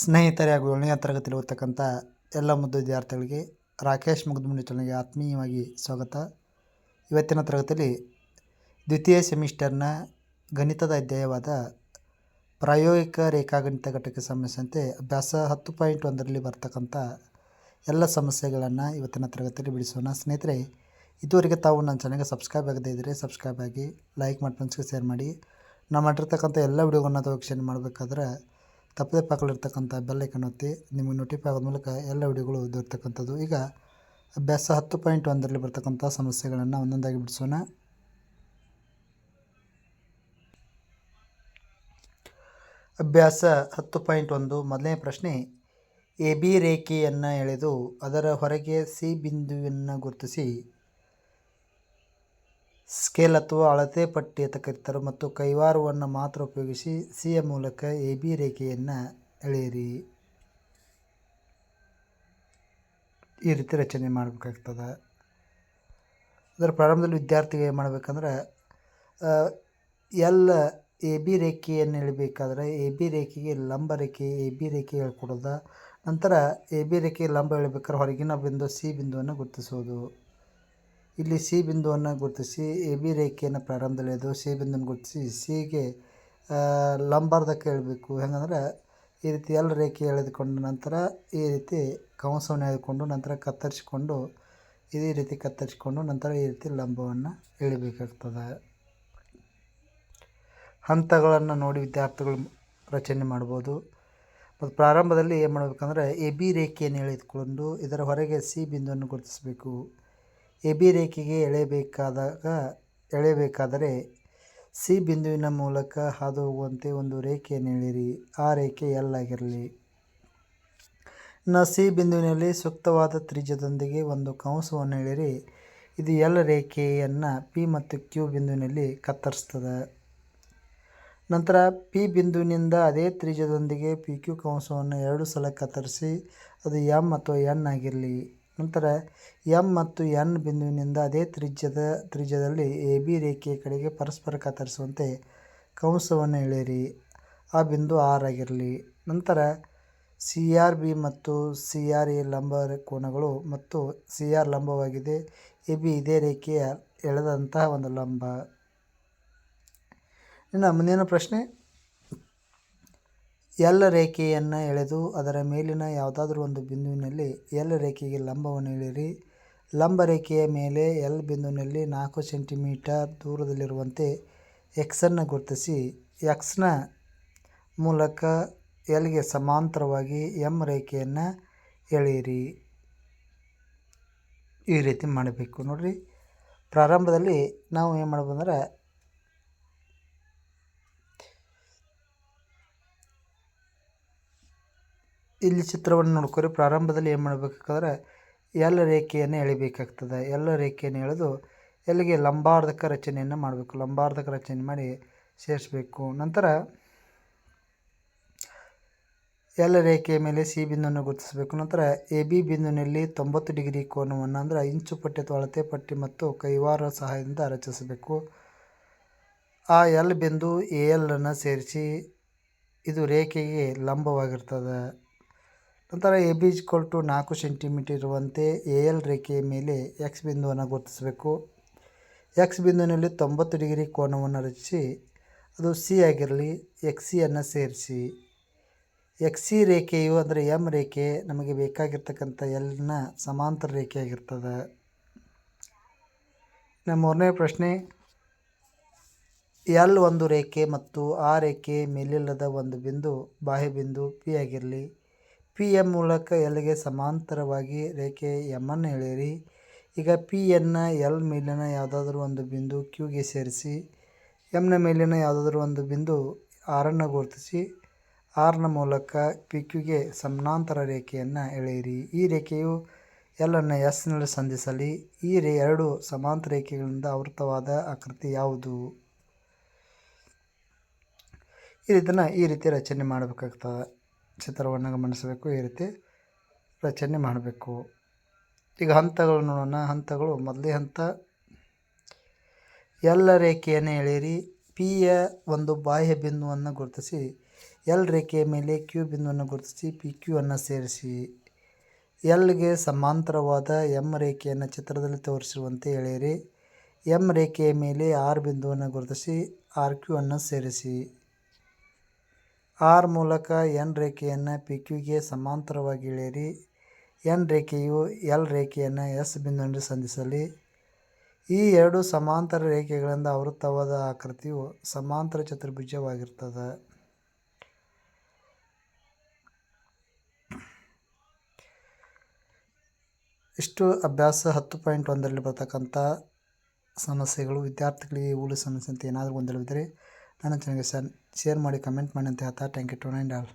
ಸ್ನೇಹಿತರೆ ಹಾಗೂ ಏಳನೇ ತರಗತಿಯಲ್ಲಿ ಓದ್ತಕ್ಕಂಥ ಎಲ್ಲ ಮುದ್ದು ವಿದ್ಯಾರ್ಥಿಗಳಿಗೆ ರಾಕೇಶ್ ಮುಗ್ದಮುಂಡಿ ಚಾನಲ್ಗೆ ಆತ್ಮೀಯವಾಗಿ ಸ್ವಾಗತ. ಇವತ್ತಿನ ತರಗತಿಯಲ್ಲಿ ದ್ವಿತೀಯ ಸೆಮಿಸ್ಟರ್ನ ಗಣಿತದ ಅಧ್ಯಾಯವಾದ ಪ್ರಾಯೋಗಿಕ ರೇಖಾಗಣಿತ ಘಟಕಕ್ಕೆ ಸಂಬಂಧಿಸಿದಂತೆ ಅಭ್ಯಾಸ ಹತ್ತು ಪಾಯಿಂಟ್ ಒಂದರಲ್ಲಿ ಬರ್ತಕ್ಕಂಥ ಎಲ್ಲ ಸಮಸ್ಯೆಗಳನ್ನು ಇವತ್ತಿನ ತರಗತಿಯಲ್ಲಿ ಬಿಡಿಸೋಣ. ಸ್ನೇಹಿತರೆ, ಇದುವರೆಗೆ ತಾವು ನನ್ನ ಚಾನಲ್ಗೆ ಸಬ್ಸ್ಕ್ರೈಬ್ ಆಗದೇ ಇದ್ದರೆ ಸಬ್ಸ್ಕ್ರೈಬ್ ಆಗಿ, ಲೈಕ್ ಮಾಡಿ ಫ್ರೆಂಡ್ಸ್ಗೆ ಶೇರ್ ಮಾಡಿ. ನಾವು ಮಾಡಿರ್ತಕ್ಕಂಥ ಎಲ್ಲ ವಿಡಿಯೋಗಳನ್ನ ತಾವು ಮಾಡಬೇಕಾದ್ರೆ ತಪ್ಪದೆ ಪಕ್ಕದಲ್ಲಿರ್ತಕ್ಕಂಥ ಬೆಲ್ ಐಕಾನ್ ಒತ್ತಿ ನಿಮಗೆ ನೋಟಿಫೈ ಆಗೋದ ಮೂಲಕ ಎಲ್ಲ ವಿಡಿಯೋಗಳು ದೊರೆತಕ್ಕಂಥದ್ದು. ಈಗ ಅಭ್ಯಾಸ ಹತ್ತು ಪಾಯಿಂಟ್ ಒಂದರಲ್ಲಿ ಬರ್ತಕ್ಕಂಥ ಸಮಸ್ಯೆಗಳನ್ನು ಒಂದೊಂದಾಗಿ ಬಿಡಿಸೋಣ. ಅಭ್ಯಾಸ ಹತ್ತು ಪಾಯಿಂಟ್ ಒಂದು ಮೊದಲನೇ ಪ್ರಶ್ನೆ, ಎ ಬಿ ರೇಖೆಯನ್ನು ಎಳೆದು ಅದರ ಹೊರಗೆ ಸಿ ಬಿಂದುವನ್ನು ಗುರುತಿಸಿ. ಸ್ಕೇಲ್ ಅಥವಾ ಅಳತೆ ಪಟ್ಟಿ ಅಂತ ಕರೀತಾರೆ ಮತ್ತು ಕೈವಾರವನ್ನು ಮಾತ್ರ ಉಪಯೋಗಿಸಿ ಸಿ ಯ ಮೂಲಕ ಎ ಬಿ ರೇಖೆಯನ್ನು ಎಳೆಯಿರಿ. ಈ ರೀತಿ ರಚನೆ ಮಾಡಬೇಕಾಗ್ತದೆ. ಅದರ ಪ್ರಾರಂಭದಲ್ಲಿ ವಿದ್ಯಾರ್ಥಿಗೆ ಏನು ಮಾಡಬೇಕಂದ್ರೆ ಎಲ್ಲ ಎ ಬಿ ರೇಖೆಯನ್ನು ಎಳಿಬೇಕಾದ್ರೆ ಎ ಬಿ ರೇಖೆಗೆ ಲಂಬ ರೇಖೆ ಎ ಬಿ ರೇಖೆ ಹೇಳ್ಕೊಡೋದ. ನಂತರ ಎ ಬಿ ರೇಖೆ ಲಂಬ ಎಳಿಬೇಕಾದ್ರೆ ಹೊರಗಿನ ಬಿಂದು, ಸಿ ಬಿಂದುವನ್ನು ಗುರುತಿಸೋದು. ಇಲ್ಲಿ ಸಿ ಬಿಂದುವನ್ನು ಗುರುತಿಸಿ, ಎ ಬಿ ರೇಖೆಯನ್ನು ಪ್ರಾರಂಭದಲ್ಲಿ ಎಳೆದು ಸಿ ಬಿಂದುವನ್ನು ಗುರುತಿಸಿ, ಸಿಗೆ ಲಂಬಾರ್ಧಕ್ಕೆ ಎಳಬೇಕು ಹೆಂಗಂದ್ರೆ ಈ ರೀತಿ ಎಲ್ಲ ರೇಖೆ ಎಳೆದುಕೊಂಡ ನಂತರ ಈ ರೀತಿ ಕಂಸವನ್ನು ಎಳೆದುಕೊಂಡು ನಂತರ ಕತ್ತರಿಸಿಕೊಂಡು, ಇದೇ ರೀತಿ ಕತ್ತರಿಸಿಕೊಂಡು ನಂತರ ಈ ರೀತಿ ಲಂಬವನ್ನು ಎಳಿಬೇಕಾಗ್ತದೆ. ಹಂತಗಳನ್ನು ನೋಡಿ ವಿದ್ಯಾರ್ಥಿಗಳು ರಚನೆ ಮಾಡ್ಬೋದು. ಮತ್ತು ಪ್ರಾರಂಭದಲ್ಲಿ ಏನು ಮಾಡಬೇಕಂದ್ರೆ ಎ ಬಿ ರೇಖೆಯನ್ನು ಎಳೆದುಕೊಂಡು ಇದರ ಹೊರಗೆ ಸಿ ಬಿಂದುವನ್ನು ಗುರುತಿಸಬೇಕು. ಎ ಬಿ ರೇಖೆಗೆ ಎಳೆಯಬೇಕಾದಾಗ, ಎಳೆಯಬೇಕಾದರೆ ಸಿ ಬಿಂದುವಿನ ಮೂಲಕ ಹಾದು ಹೋಗುವಂತೆ ಒಂದು ರೇಖೆಯನ್ನು ಎಳೆಯಿರಿ. ಆ ರೇಖೆ ಎಲ್ ಆಗಿರಲಿ. ನ ಸಿ ಬಿಂದುವಿನಲ್ಲಿ ಸೂಕ್ತವಾದ ತ್ರಿಜ್ಯದೊಂದಿಗೆ ಒಂದು ಕಂಸವನ್ನು ಎಳೆಯಿರಿ. ಇದು ಎಲ್ ರೇಖೆಯನ್ನು ಪಿ ಮತ್ತು ಕ್ಯೂ ಬಿಂದುವಿನಲ್ಲಿ ಕತ್ತರಿಸ್ತದೆ. ನಂತರ ಪಿ ಬಿಂದುವಿನಿಂದ ಅದೇ ತ್ರಿಜ್ಯದೊಂದಿಗೆ ಪಿ ಕ್ಯೂ ಕಂಸವನ್ನು ಎರಡು ಸಲ ಕತ್ತರಿಸಿ, ಅದು ಎಂ ಅಥವಾ ಎನ್ ಆಗಿರಲಿ. ನಂತರ ಎಂ ಮತ್ತು ಎನ್ ಬಿಂದುವಿನಿಂದ ಅದೇ ತ್ರಿಜ್ಯದ ತ್ರಿಜ್ಯದಲ್ಲಿ ಎ, ಬಿ ರೇಖೆಯ ಕಡೆಗೆ ಪರಸ್ಪರ ಕತ್ತರಿಸುವಂತೆ ಕಂಸವನ್ನು ಎಳೆಯಿರಿ. ಆ ಬಿಂದು ಆರ್ ಆಗಿರಲಿ. ನಂತರ ಸಿ ಆರ್ ಬಿ ಮತ್ತು ಸಿ ಆರ್ ಎ ಲಂಬ ಕೋನಗಳು ಮತ್ತು ಸಿ ಆರ್ ಲಂಬವಾಗಿದೆ. ಎ, ಬಿ ಇದೇ ರೇಖೆಯ ಎಳೆದಂತಹ ಒಂದು ಲಂಬ. ಇನ್ನು ಮುಂದಿನ ಪ್ರಶ್ನೆ. ಎಲ್ ರೇಖೆಯನ್ನು ಎಳೆದು ಅದರ ಮೇಲಿನ ಯಾವುದಾದ್ರೂ ಒಂದು ಬಿಂದುವಿನಲ್ಲಿ ಎಲ್ ರೇಖೆಗೆ ಲಂಬವನ್ನು ಎಳೆಯಿರಿ. ಲಂಬ ರೇಖೆಯ ಮೇಲೆ ಎಲ್ ಬಿಂದುವಿನಲ್ಲಿ ನಾಲ್ಕು ಸೆಂಟಿಮೀಟರ್ ದೂರದಲ್ಲಿರುವಂತೆ ಎಕ್ಸನ್ನು ಗುರುತಿಸಿ. ಎಕ್ಸ್ನ ಮೂಲಕ ಎಲ್ಗೆ ಸಮಾಂತರವಾಗಿ ಎಂ ರೇಖೆಯನ್ನು ಎಳೆಯಿರಿ. ಈ ರೀತಿ ಮಾಡಬೇಕು. ನೋಡಿರಿ, ಪ್ರಾರಂಭದಲ್ಲಿ ನಾವು ಏನು ಮಾಡ್ಬೋದಂದ್ರೆ ಇಲ್ಲಿ ಚಿತ್ರವನ್ನು ನೋಡ್ಕೊರಿ. ಪ್ರಾರಂಭದಲ್ಲಿ ಏನು ಮಾಡಬೇಕಾದ್ರೆ ಎಲ್ ರೇಖೆಯನ್ನು ಎಳಿಬೇಕಾಗ್ತದೆ. ಎಲ್ ರೇಖೆಯನ್ನು ಎಳೆದು ಎಲ್ಲಿಗೆ? ಲಂಬಾರ್ಧಕ ರಚನೆಯನ್ನು ಮಾಡಬೇಕು. ಲಂಬಾರ್ಧಕ ರಚನೆ ಮಾಡಿ ಸೇರಿಸಬೇಕು. ನಂತರ ಎಲ್ ರೇಖೆಯ ಮೇಲೆ ಸಿ ಬಿಂದುವನ್ನು ಗುರುತಿಸಬೇಕು. ನಂತರ ಎ ಬಿ ಬಿಂದುವಿನಲ್ಲಿ ತೊಂಬತ್ತು ಡಿಗ್ರಿ ಕೋನವನ್ನು, ಅಂದರೆ ಇಂಚು ಪಟ್ಟಿ ಅಥವಾ ಅಳತೆ ಪಟ್ಟಿ ಮತ್ತು ಕೈವಾರ ಸಹಾಯದಿಂದ ರಚಿಸಬೇಕು. ಆ ಎಲ್ ಬಿಂದು ಎ ಎಲ್ಲನ್ನು ಸೇರಿಸಿ ಇದು ರೇಖೆಗೆ ಲಂಬವಾಗಿರ್ತದೆ. ನಂತರ A B is equal to ನಾಲ್ಕು ಸೆಂಟಿಮೀಟರ್ ಇರುವಂತೆ ಎ ಎಲ್ ರೇಖೆಯ ಮೇಲೆ ಎಕ್ಸ್ ಬಿಂದುವನ್ನು ಗುರುತಿಸಬೇಕು. ಎಕ್ಸ್ ಬಿಂದುವಿನಲ್ಲಿ ತೊಂಬತ್ತು ಡಿಗ್ರಿ ಕೋನವನ್ನು ರಚಿಸಿ, ಅದು ಸಿ ಆಗಿರಲಿ ಎಕ್ಸ್ ಸಿಯನ್ನು ಸೇರಿಸಿ. ಎಕ್ಸ್ ಸಿ ರೇಖೆಯು ಅಂದರೆ ಎಂ ರೇಖೆ, ನಮಗೆ ಬೇಕಾಗಿರ್ತಕ್ಕಂಥ ಎಲ್ನ ಸಮಾಂತರ ರೇಖೆಯಾಗಿರ್ತದೆ. ನಮ್ಮ ಮೂರನೇ ಪ್ರಶ್ನೆ ಎಲ್ ಒಂದು ರೇಖೆ ಮತ್ತು ಆ ರೇಖೆ ಮೇಲಿಲ್ಲದ ಒಂದು ಬಿಂದು ಬಾಹ್ಯ ಬಿಂದು ಪಿ ಆಗಿರಲಿ. ಪಿ ಎಂ ಮೂಲಕ ಎಲ್ಗೆ ಸಮಾಂತರವಾಗಿ ರೇಖೆ ಎಮ್ಮನ್ನು ಎಳೆಯಿರಿ. ಈಗ ಪಿ ಎನ್ನ ಎಲ್ ಮೇಲಿನ ಯಾವುದಾದ್ರೂ ಒಂದು ಬಿಂದು ಕ್ಯೂಗೆ ಸೇರಿಸಿ ಎಮ್ನ ಮೇಲಿನ ಯಾವುದಾದ್ರೂ ಒಂದು ಬಿಂದು ಆರನ್ನು ಗುರುತಿಸಿ ಆರ್ನ ಮೂಲಕ ಪಿ ಕ್ಯೂಗೆ ಸಮಾನಾಂತರ ರೇಖೆಯನ್ನು ಎಳೆಯಿರಿ. ಈ ರೇಖೆಯು ಎಲ್ಲನ್ನು ಎಸ್ನಲ್ಲಿ ಸಂಧಿಸಲಿ. ಈ ರೇ ಎರಡು ಸಮಾಂತರ ರೇಖೆಗಳಿಂದ ಆವೃತವಾದ ಆಕೃತಿ ಯಾವುದು? ಇದನ್ನು ಈ ರೀತಿ ರಚನೆ ಮಾಡಬೇಕಾಗ್ತದೆ. ಚಿತ್ರವನ್ನು ಗಮನಿಸಬೇಕು, ಈ ರೀತಿ ರಚನೆ ಮಾಡಬೇಕು. ಈಗ ಹಂತಗಳು ನೋಡೋಣ. ಹಂತಗಳು, ಮೊದಲೇ ಹಂತ ಎಲ್ಲ ರೇಖೆಯನ್ನು ಎಳೆಯಿರಿ ಪಿಯ ಒಂದು ಬಾಹ್ಯ ಬಿಂದುವನ್ನು ಗುರುತಿಸಿ, ಎಲ್ ರೇಖೆಯ ಮೇಲೆ ಕ್ಯೂ ಬಿಂದುವನ್ನು ಗುರುತಿಸಿ, ಪಿ ಕ್ಯೂ ಅನ್ನು ಸೇರಿಸಿ ಎಲ್ಗೆ ಸಮಾಂತರವಾದ ಎಂ ರೇಖೆಯನ್ನು ಚಿತ್ರದಲ್ಲಿ ತೋರಿಸಿರುವಂತೆ ಎಳೆಯಿರಿ ಎಂ ರೇಖೆಯ ಮೇಲೆ ಆರ್ ಬಿಂದುವನ್ನು ಗುರುತಿಸಿ, ಆರ್ ಕ್ಯೂ ಅನ್ನು ಸೇರಿಸಿ. ಆರ್ ಮೂಲಕ ಎನ್ ರೇಖೆಯನ್ನು ಪಿ ಕ್ಯೂಗೆ ಸಮಾಂತರವಾಗಿ ಎಳೆಯಿರಿ ಎನ್ ರೇಖೆಯು ಎಲ್ ರೇಖೆಯನ್ನು ಎಸ್ ಬಿಂದುವಿನಲ್ಲಿ ಸಂಧಿಸಲಿ. ಈ ಎರಡು ಸಮಾಂತರ ರೇಖೆಗಳಿಂದ ಆವೃತ್ತವಾದ ಆಕೃತಿಯು ಸಮಾಂತರ ಚತುರ್ಭುಜವಾಗಿರ್ತದೆ. ಇಷ್ಟು ಅಭ್ಯಾಸ ಹತ್ತು ಪಾಯಿಂಟ್ ಒಂದರಲ್ಲಿ ಬರ್ತಕ್ಕಂಥ ಸಮಸ್ಯೆಗಳು. ವಿದ್ಯಾರ್ಥಿಗಳಿಗೆ ಊಳಿ ಸಮಸ್ಯೆ ಅಂತ ಏನಾದರೂ ಗೊಂದಲವಿದ್ದರೆ ನನ್ನ ಚಾನಲ್ಗೆ ಶೇರ್ ಮಾಡಿ ಕಮೆಂಟ್ ಮಾಡಿ ಅಂತ ಹೇಳ್ತಾ thank you to nine all